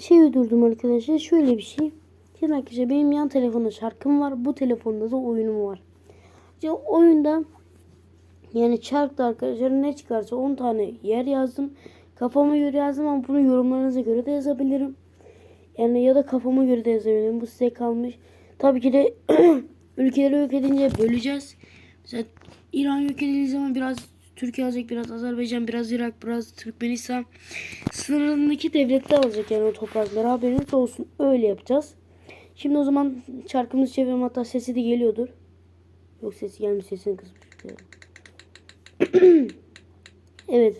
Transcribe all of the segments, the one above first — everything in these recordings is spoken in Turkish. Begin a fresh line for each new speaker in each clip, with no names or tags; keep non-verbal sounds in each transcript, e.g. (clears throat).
şey uydurdum arkadaşlar. Şöyle bir şey. Şimdi arkadaşlar benim yan telefonda şarkım var. Bu telefonda da oyunum var. İşte oyunda yani çarkta arkadaşlar ne çıkarsa 10 tane yer yazdım. Kafama göre yazdım ama bunu yorumlarınıza göre de yazabilirim. Yani ya da kafama göre de yazabilirim. Bu size kalmış. Tabii ki de (clears throat) ülkeleri yok edince böleceğiz. Mesela İran yok edildiği zaman biraz Türkiye alacak, biraz Azerbaycan, biraz Irak, biraz Türkmenistan. Sınırındaki devletler alacak yani o toprakları. Haberiniz olsun. Öyle yapacağız. Şimdi o zaman çarkımızı çevirelim. Hatta sesi de geliyordur. Yok sesi gelmiş. Sesini kısmış. (clears throat) evet.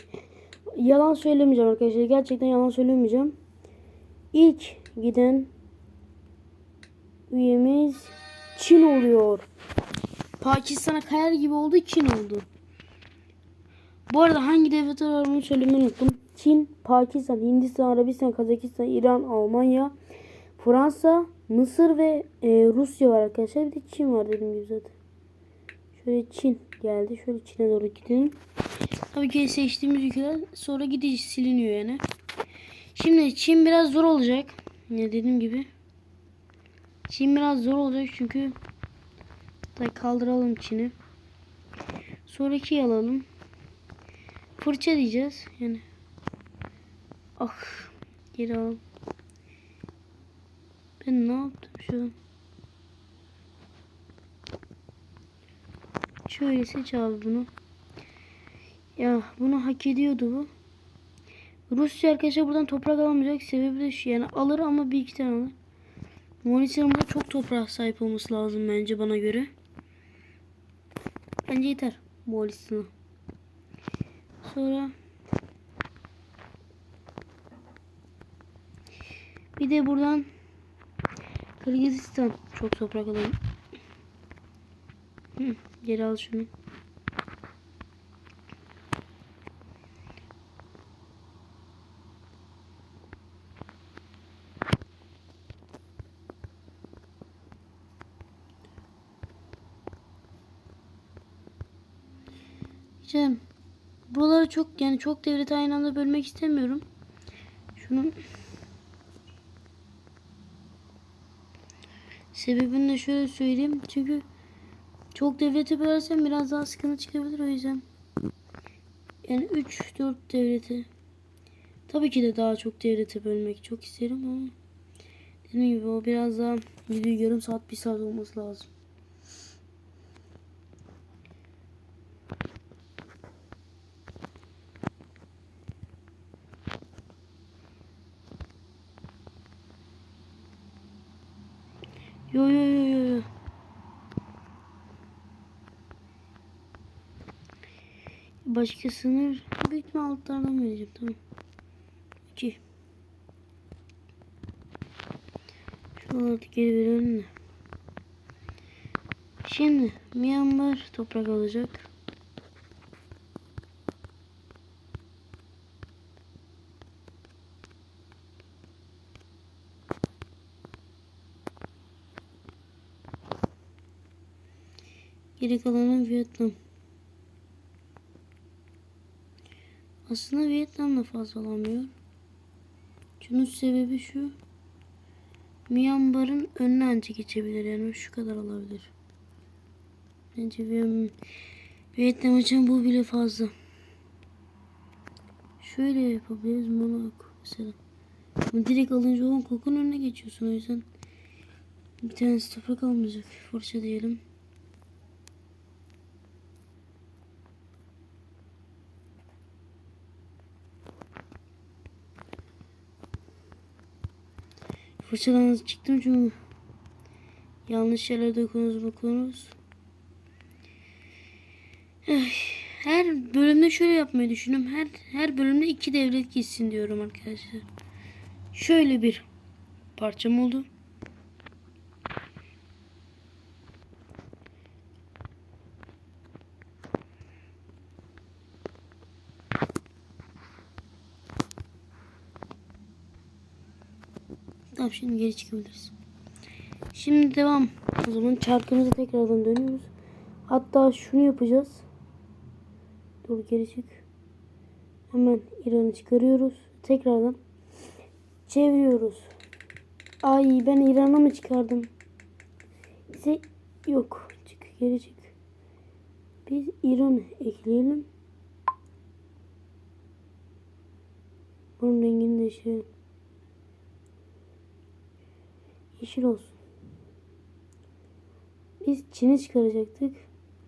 Yalan söylemeyeceğim arkadaşlar. Gerçekten yalan söylemeyeceğim. İlk giden üyemiz Çin oluyor. Pakistan'a kayar gibi oldu Çin oldu. Bu arada hangi devletler onu söylemeyi unuttum. Çin, Pakistan, Hindistan, Arabistan, Kazakistan, İran, Almanya, Fransa, Mısır ve e, Rusya var arkadaşlar. Bir de Çin var dediğim gibi zaten. Şöyle Çin geldi. Şöyle Çin'e doğru gidelim. Tabii ki seçtiğimiz ülkeler sonra gidiş siliniyor yani. Şimdi Çin biraz zor olacak. Ne dediğim gibi. Çin biraz zor olacak çünkü Tabii kaldıralım Çin'i. Sonraki alalım. Fırça diyeceğiz. Yani ah geri al. Ben ne yaptım şu an? Şöyle seç abi bunu. Ya bunu hak ediyordu bu. Rusya arkadaşlar buradan toprak alamayacak. Sebebi de şu yani alır ama bir iki tane alır. Moğolistan'ın burada çok toprağa sahip olması lazım bence bana göre. Bence yeter Moğolistan'a. Sonra bir de buradan Kırgızistan çok toprak alalım. Hı, geri al şunu. İşte buraları çok yani çok devleti aynı anda bölmek istemiyorum. Şunu sebebini de şöyle söyleyeyim. Çünkü çok devleti bölersem biraz daha sıkıntı çıkabilir o yüzden. Yani 3-4 devleti. Tabii ki de daha çok devleti bölmek çok isterim ama dediğim gibi o biraz daha video yarım saat bir saat olması lazım. Yo yo yo yo yo. Başka sınır büyük ihtimal altlardan vereceğim tamam. 2 Şuraları geri verelim de. Şimdi Myanmar toprak alacak. Geri kalanı Vietnam. Aslında Vietnam da fazla alamıyor. Şunun sebebi şu. Myanmar'ın önüne anca geçebilir yani şu kadar alabilir. Bence Vietnam, için bu bile fazla. Şöyle yapabiliriz Monaco mesela. Ama direkt alınca Hong Kong'un önüne geçiyorsun o yüzden bir tanesi toprak almayacak. Fırça diyelim. Fırçadan çıktım çünkü yanlış şeyler dokunuz dokunuz. Her bölümde şöyle yapmayı düşünüyorum. Her her bölümde iki devlet gitsin diyorum arkadaşlar. Şöyle bir parçam oldu. Tamam şimdi geri çıkabiliriz. Şimdi devam. O zaman çarkımıza tekrardan dönüyoruz. Hatta şunu yapacağız. Dur geri çık. Hemen İran'ı çıkarıyoruz. Tekrardan. Çeviriyoruz. Ay ben İran'ı mı çıkardım? Bize yok. Çık geri çık. Biz İran'ı ekleyelim. Bunun rengini değiştirelim. Yeşil olsun. Biz Çin'i çıkaracaktık.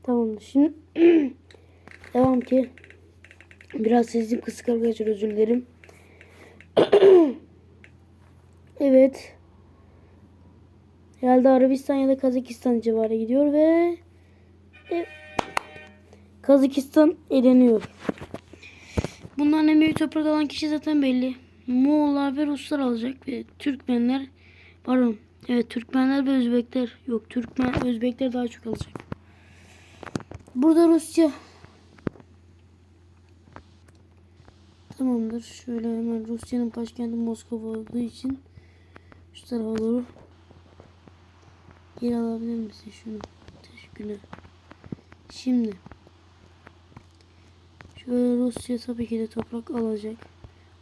Tamamdır. Şimdi (clears throat) devam ki. Biraz sesim kısık arkadaşlar özür dilerim. (clears throat) evet. Herhalde Arabistan ya da Kazakistan civarı gidiyor ve e, Kazakistan eleniyor. Bunların en büyük toprak alan kişi zaten belli. Moğollar ve Ruslar alacak ve Türkmenler pardon evet Türkmenler ve Özbekler yok Türkmen Özbekler daha çok alacak. Burada Rusya Tamamdır. Şöyle hemen Rusya'nın başkenti Moskova olduğu için şu tarafa doğru geri alabilir misin şunu? Teşekkürler. Şimdi şöyle Rusya tabii ki de toprak alacak.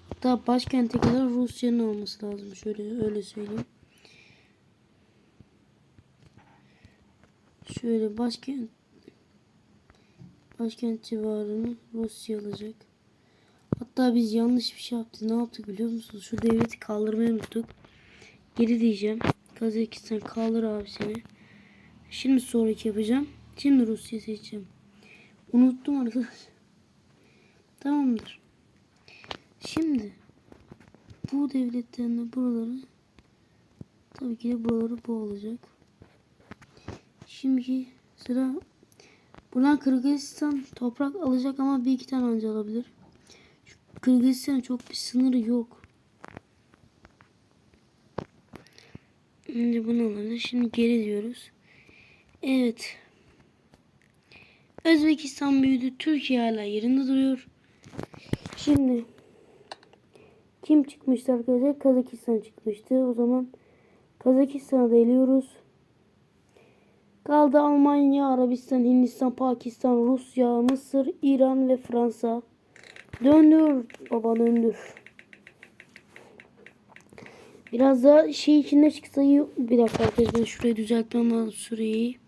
Hatta başkente kadar Rusya'nın olması lazım. Şöyle öyle söyleyeyim. Şöyle başkent başkent civarını Rusya alacak. Hatta biz yanlış bir şey yaptık. Ne yaptık biliyor musunuz? Şu devleti kaldırmayı unuttuk. Geri diyeceğim. Kazakistan kaldır abi seni. Şimdi sonraki yapacağım. Şimdi Rusya seçeceğim. Unuttum arkadaşlar. Tamamdır. Şimdi bu devletten de buraları tabii ki de buraları bu olacak. Şimdi sıra buradan Kırgızistan toprak alacak ama bir iki tane anca alabilir. Kırgızistan çok bir sınırı yok. Önce bunu alalım. Şimdi geri diyoruz. Evet. Özbekistan büyüdü. Türkiye hala yerinde duruyor. Şimdi kim çıkmıştı arkadaşlar? Kazakistan çıkmıştı. O zaman Kazakistan'a da eliyoruz. Kaldı Almanya, Arabistan, Hindistan, Pakistan, Rusya, Mısır, İran ve Fransa. Döndür baba döndür. Biraz da şey içinde çıksa iyi. Bir dakika arkadaşlar şurayı düzeltmem lazım süreyi.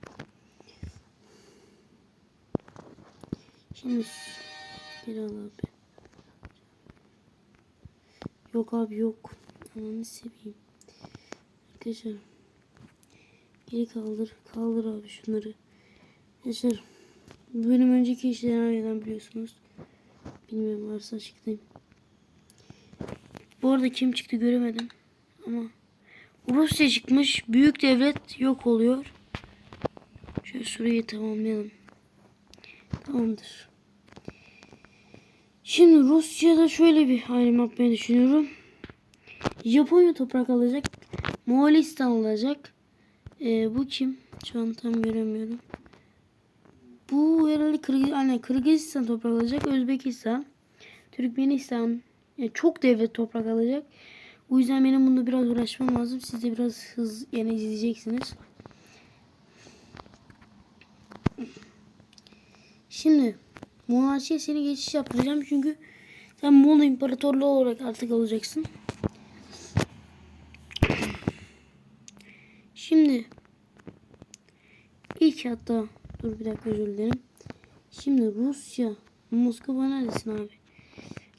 Şimdi geri al abi. Yok abi yok. Ananı seveyim. Arkadaşlar. Geri kaldır. Kaldır abi şunları. Arkadaşlar. Bu benim önceki işlerden biliyorsunuz. Bilmiyorum varsa açıklayayım. Bu arada kim çıktı göremedim. Ama Rusya çıkmış. Büyük devlet yok oluyor. Şöyle süreyi tamamlayalım. Tamamdır. Şimdi Rusya'da şöyle bir ayrım yapmayı düşünüyorum. Japonya toprak alacak. Moğolistan alacak. Ee, bu kim? Şu an tam göremiyorum. Bu herhalde Kırgız, yani Kırgızistan toprak alacak. Özbekistan. Türkmenistan. Yani çok devlet toprak alacak. O yüzden benim bunu biraz uğraşmam lazım. Siz de biraz hız yani izleyeceksiniz. Şimdi monarşiye seni geçiş yaptıracağım çünkü sen Moğol İmparatorluğu olarak artık olacaksın. Şimdi ilk hatta dur bir dakika özür dilerim. Şimdi Rusya Moskova neredesin abi?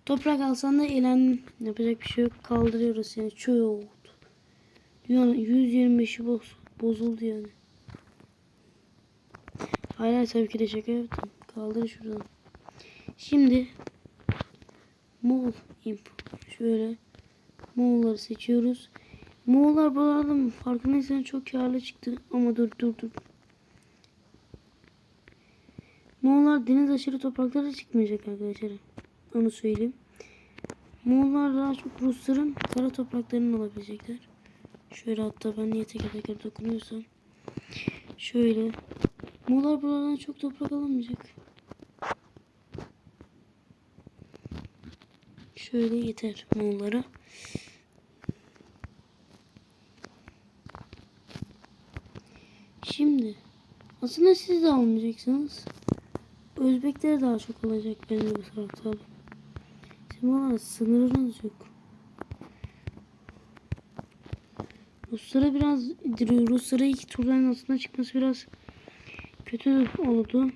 Toprak alsan da elen yapacak bir şey yok. Kaldırıyoruz seni. Çok. Dünyanın 125'i boz, bozuldu yani. Hala tabii ki de şaka yaptım. Kaldır şuradan. Şimdi Moğol imp. Şöyle Moğolları seçiyoruz. Moğollar buralarda farkındaysan çok karlı çıktı. Ama dur dur dur. Moğollar deniz aşırı topraklara çıkmayacak arkadaşlar. Onu söyleyeyim. Moğollar daha çok Rusların kara topraklarını alabilecekler. Şöyle hatta ben niye teker teker dokunuyorsam. Şöyle. Moğollar buralardan çok toprak alamayacak. Şöyle yeter Moğollara. Şimdi aslında siz de almayacaksınız. Özbekler daha çok olacak bence bu tarafta. Sizin bana sınırınız yok. Ruslara biraz. Ruslara ilk turların altına çıkması biraz kötü oldu.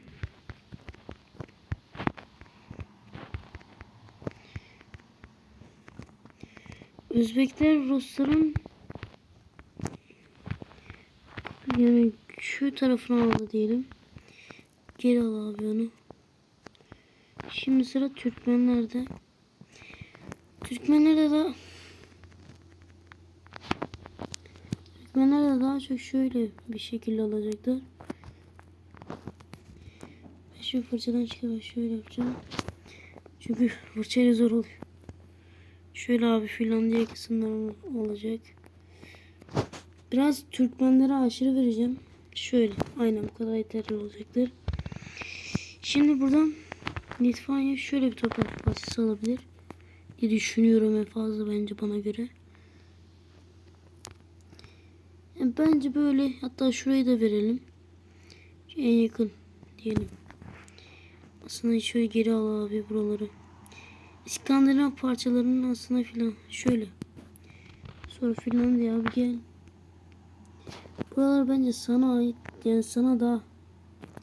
Özbekler Rusların yani şu tarafını aldı diyelim. Geri al abi onu. Şimdi sıra Türkmenlerde. Türkmenlerde de Türkmenler de daha çok şöyle bir şekilde alacaklar. Ben şu fırçadan çıkarak şöyle yapacağım. Çünkü (laughs) fırçayla zor oluyor. Şöyle abi Finlandiya kısımları olacak. Biraz Türkmenlere aşırı vereceğim. Şöyle aynen bu kadar yeterli olacaktır. Şimdi buradan Litvanya şöyle bir toprak parçası alabilir. diye düşünüyorum en fazla bence bana göre. Yani bence böyle hatta şurayı da verelim. En yakın diyelim. Aslında şöyle geri al abi buraları. İskandinav parçalarının aslında filan şöyle. Sonra Finlandiya abi gel. Buralar bence sana ait. Yani sana daha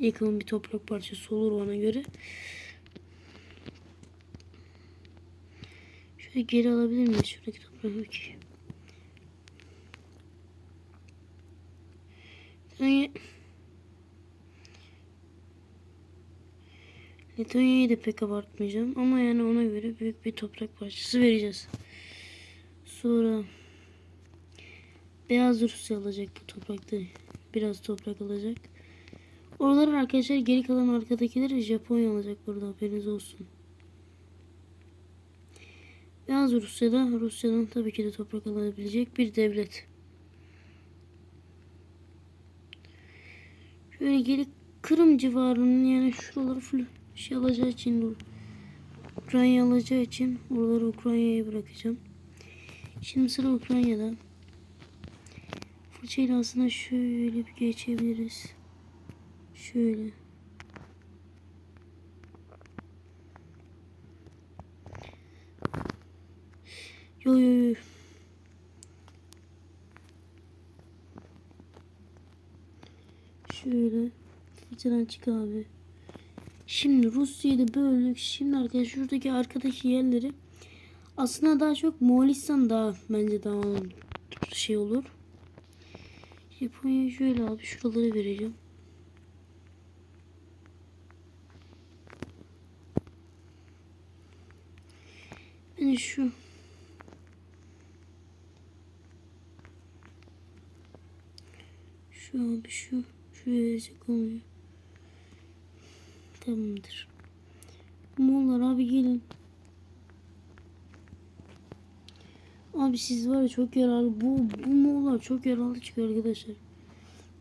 yakın bir toprak parçası olur bana göre. Şöyle geri alabilir miyiz şuradaki toprağı? Yani Letonya'yı da pek abartmayacağım ama yani ona göre büyük bir toprak parçası vereceğiz. Sonra Beyaz Rusya alacak bu toprakta. Biraz toprak alacak. Oraların arkadaşlar geri kalan arkadakileri Japonya alacak burada haberiniz olsun. Beyaz Rusya'da Rusya'dan tabii ki de toprak alabilecek bir devlet. Şöyle geri Kırım civarının yani şuraları full şey alacağı için Ukrayna alacağı için oraları Ukrayna'ya bırakacağım. Şimdi sıra Ukrayna'da. Fırçayla aslında şöyle bir geçebiliriz. Şöyle. Yo yo yo. Şöyle. Fırçadan çık abi. Şimdi Rusya'yı da böldük. Şimdi arkadaşlar şuradaki arkadaki yerleri aslında daha çok Moğolistan daha bence daha şey olur. Japonya'yı şöyle abi şuraları vereceğim. Ben şu şu abi şu şuraya verecek olmuyor. Tamamdır. Moğollar abi gelin. Abi siz var ya çok yararlı. Bu, bu Moğollar çok yararlı çıkıyor arkadaşlar.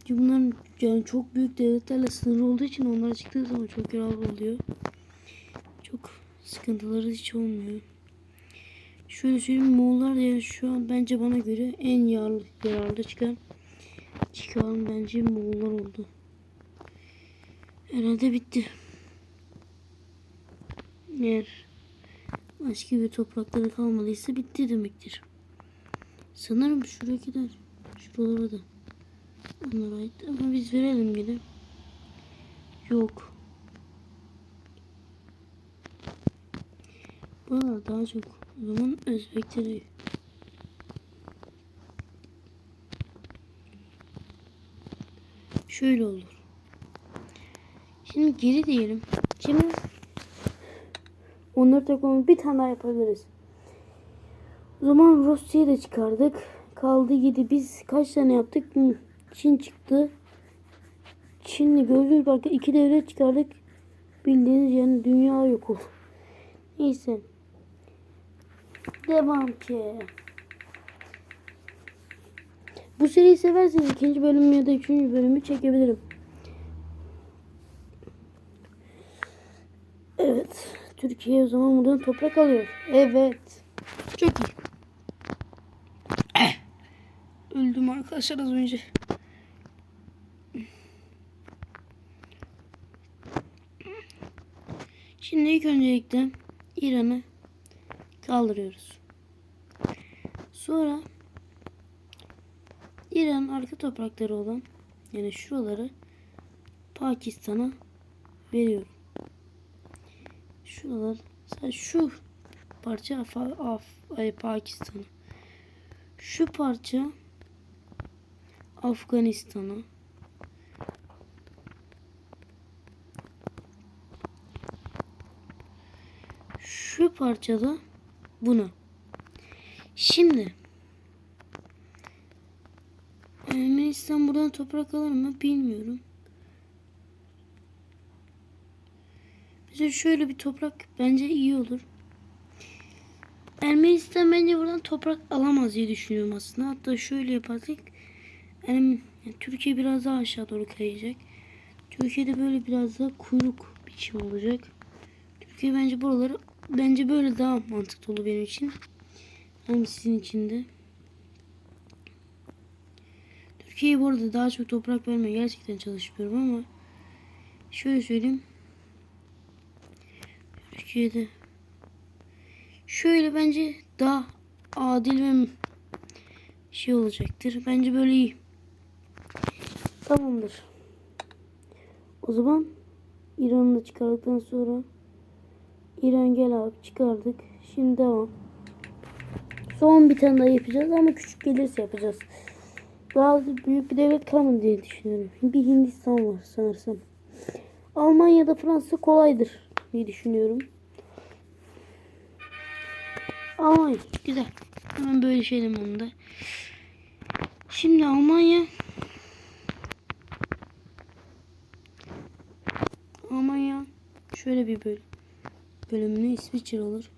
Çünkü bunların yani çok büyük devletlerle sınır olduğu için onlar çıktığı zaman çok yararlı oluyor. Çok sıkıntıları hiç olmuyor. Şöyle söyleyeyim Moğollar yani şu an bence bana göre en yararlı, yararlı çıkan çıkan bence Moğollar oldu. Herhalde bitti. Eğer başka bir toprakları kalmadıysa bitti demektir. Sanırım şuraya gider. Şuralara da. Onlara ait. Ama biz verelim yine. Yok. Buralar daha çok. O zaman Özbekleri. Şöyle olur. Şimdi geri diyelim. Şimdi onları takımı bir tane daha yapabiliriz. O zaman Rusya'yı da çıkardık. Kaldı gidi biz kaç tane yaptık? Çin çıktı. Çin'le gördüğünüz bakın iki devlet çıkardık. Bildiğiniz yani dünya yok oldu. Neyse. Devam ki. Bu seriyi severseniz ikinci bölüm ya da üçüncü bölümü çekebilirim. Evet. Türkiye o zaman buradan toprak alıyor. Evet. Çok iyi. (coughs) Öldüm arkadaşlar az önce. Şimdi ilk öncelikle İran'ı kaldırıyoruz. Sonra İran arka toprakları olan yani şuraları Pakistan'a veriyorum. Şuralar sadece şu parça Af, Af ay, Pakistan'a. Şu parça Afganistan'a. Şu parçada buna. Şimdi Ermenistan buradan toprak alır mı bilmiyorum. Mesela şöyle bir toprak bence iyi olur. Ermenistan bence buradan toprak alamaz diye düşünüyorum aslında. Hatta şöyle yaparsak yani, yani Türkiye biraz daha aşağı doğru kayacak. Türkiye'de böyle biraz daha kuyruk biçim olacak. Türkiye bence buraları bence böyle daha mantıklı olur benim için. Hem sizin için de. Türkiye'ye bu arada daha çok toprak vermeye gerçekten çalışıyorum ama şöyle söyleyeyim. Türkiye'de şöyle bence daha adil ve şey olacaktır. Bence böyle iyi. Tamamdır. O zaman İran'ı da çıkardıktan sonra İran gel abi çıkardık. Şimdi devam. Son bir tane daha yapacağız ama küçük gelirse yapacağız. Daha büyük bir devlet kalmadı diye düşünüyorum. Bir Hindistan var sanırsam. Almanya da Fransa kolaydır diye düşünüyorum. Almanya güzel. Hemen böyle şeyim onda. Şimdi Almanya Almanya şöyle bir bölüm. Bölümüne İsviçre olur.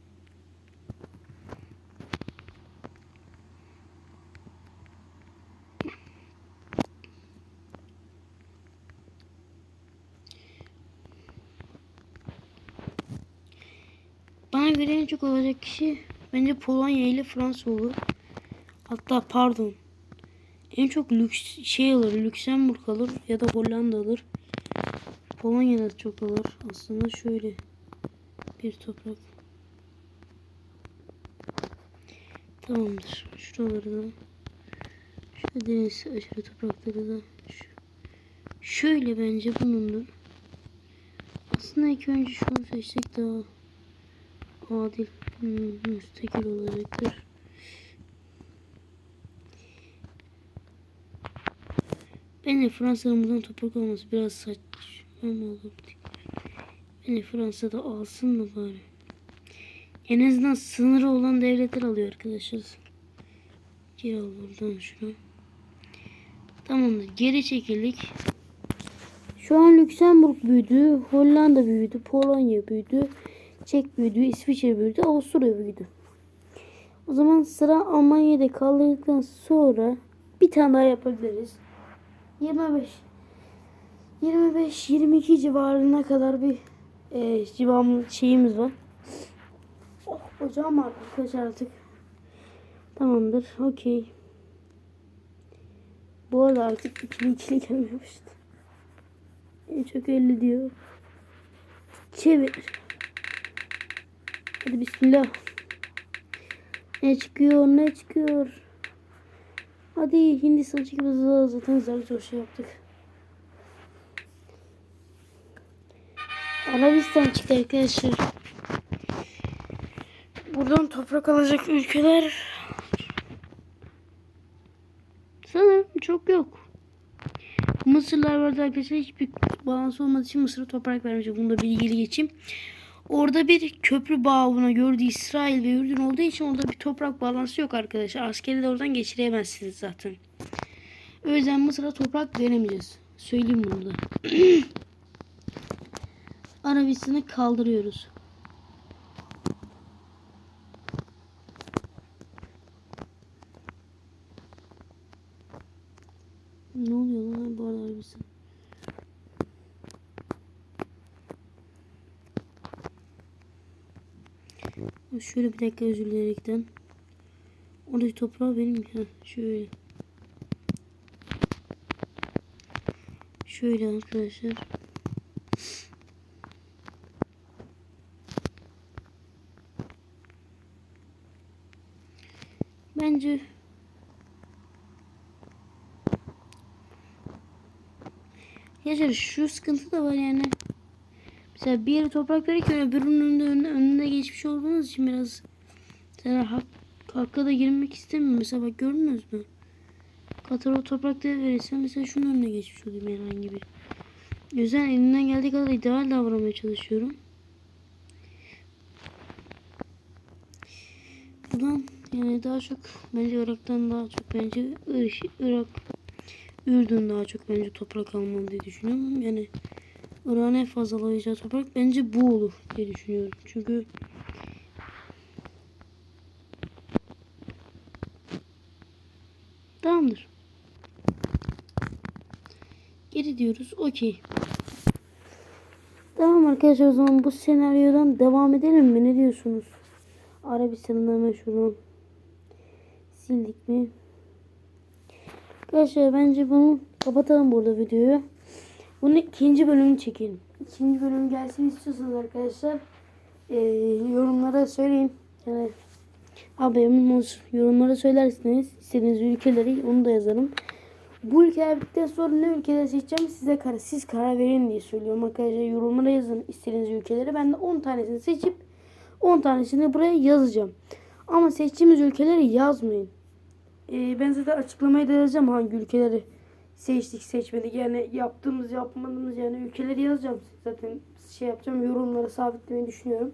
Bana göre en çok olacak kişi bence Polonya ile Fransa olur. Hatta pardon. En çok lüks şey alır. Lüksemburg alır ya da Hollanda alır. Polonya'da çok alır. Aslında şöyle bir toprak. Tamamdır. Şuraları da şu deniz aşırı toprakları da şöyle bence bunundur. Aslında ilk önce şunu seçsek daha adil hmm, müstakil olacaktır. Bence Fransa'nın buradan toprak olması biraz saçma mı olur? Bence Fransa'da alsın mı bari? En azından sınırı olan devletler alıyor arkadaşlar. Geri al buradan şunu. Tamamdır. Geri çekildik. Şu an Lüksemburg büyüdü. Hollanda büyüdü. Polonya büyüdü. Çek büyüdü. İsviçre büyüdü. Avusturya büyüdü. O zaman sıra Almanya'da kaldıktan sonra bir tane daha yapabiliriz. 25 25-22 civarına kadar bir e, civam şeyimiz var. Oh, ocağım var arkadaşlar artık. Tamamdır. Okey. Bu arada artık ikili ikili gelmeye başladı. En çok 50 diyor. Çevir. Hadi bismillah. Ne çıkıyor ne çıkıyor. Hadi Hindistan çıkımızı zaten güzel çok şey yaptık. Arabistan çıktı arkadaşlar. Buradan toprak alacak ülkeler sanırım çok yok. Mısırlar vardı arkadaşlar. Hiçbir bağlantısı olmadığı için Mısır'a toprak vermeyecek. Bunu da bilgili geçeyim. Orada bir köprü bağına gördüğü İsrail ve Ürdün olduğu için orada bir toprak bağlantısı yok arkadaşlar. Askeri de oradan geçiremezsiniz zaten. O yüzden Mısır'a toprak veremeyeceğiz. Söyleyeyim bunu da. (clears throat) Arabistan'ı kaldırıyoruz. şöyle bir dakika özür dileyerekten. Oradaki toprağı benim ya. Şöyle. Şöyle arkadaşlar. Bence Yaşar şu sıkıntı da var yani. Mesela bir yere toprak verirken öbürünün önüne, önüne geçmiş olduğunuz için biraz sen hak, hakka da girmek istemiyorum. Mesela bak gördünüz mü? Katara toprak verirsen mesela şunun önüne geçmiş olayım herhangi bir. O yüzden elimden geldiği kadar ideal davranmaya çalışıyorum. Buradan yani daha çok bence Irak'tan daha çok bence Irak Ürdün daha çok bence toprak almalı diye düşünüyorum. Yani Irak'ın en fazla alacağı toprak bence bu olur diye düşünüyorum. Çünkü Tamamdır. Geri diyoruz. Okey. Tamam arkadaşlar o zaman bu senaryodan devam edelim mi? Ne diyorsunuz? Arabistan'ın hemen şuradan sildik mi? Arkadaşlar bence bunu kapatalım burada videoyu. Bunun ikinci bölümünü çekelim. İkinci bölüm gelsin istiyorsanız arkadaşlar eee, yorumlara söyleyin. Yani haberim olsun. Yorumlara söylerseniz istediğiniz ülkeleri onu da yazarım. Bu ülkeler bittikten sonra ne ülkeleri seçeceğim size karar, siz karar verin diye söylüyorum arkadaşlar. Yorumlara yazın istediğiniz ülkeleri. Ben de 10 tanesini seçip 10 tanesini buraya yazacağım. Ama seçtiğimiz ülkeleri yazmayın. Ee, ben zaten açıklamayı da yazacağım hangi ülkeleri seçtik seçmedik. Yani yaptığımız yapmadığımız yani ülkeleri yazacağım. Zaten şey yapacağım yorumlara sabitlemeyi düşünüyorum.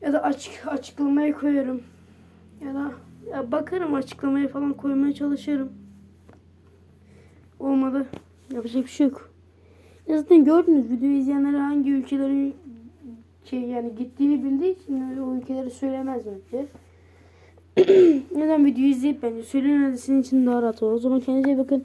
Ya da açık açıklamaya koyarım. Ya da ya bakarım açıklamaya falan koymaya çalışırım. Olmadı. Yapacak bir şey yok. Ya zaten gördünüz videoyu izleyenler hangi ülkelerin şey yani gittiğini bildiği için o ülkeleri söylemez bence. (clears throat) Neden videoyu izleyip bence söylemesi için daha rahat olur. O zaman kendinize bakın.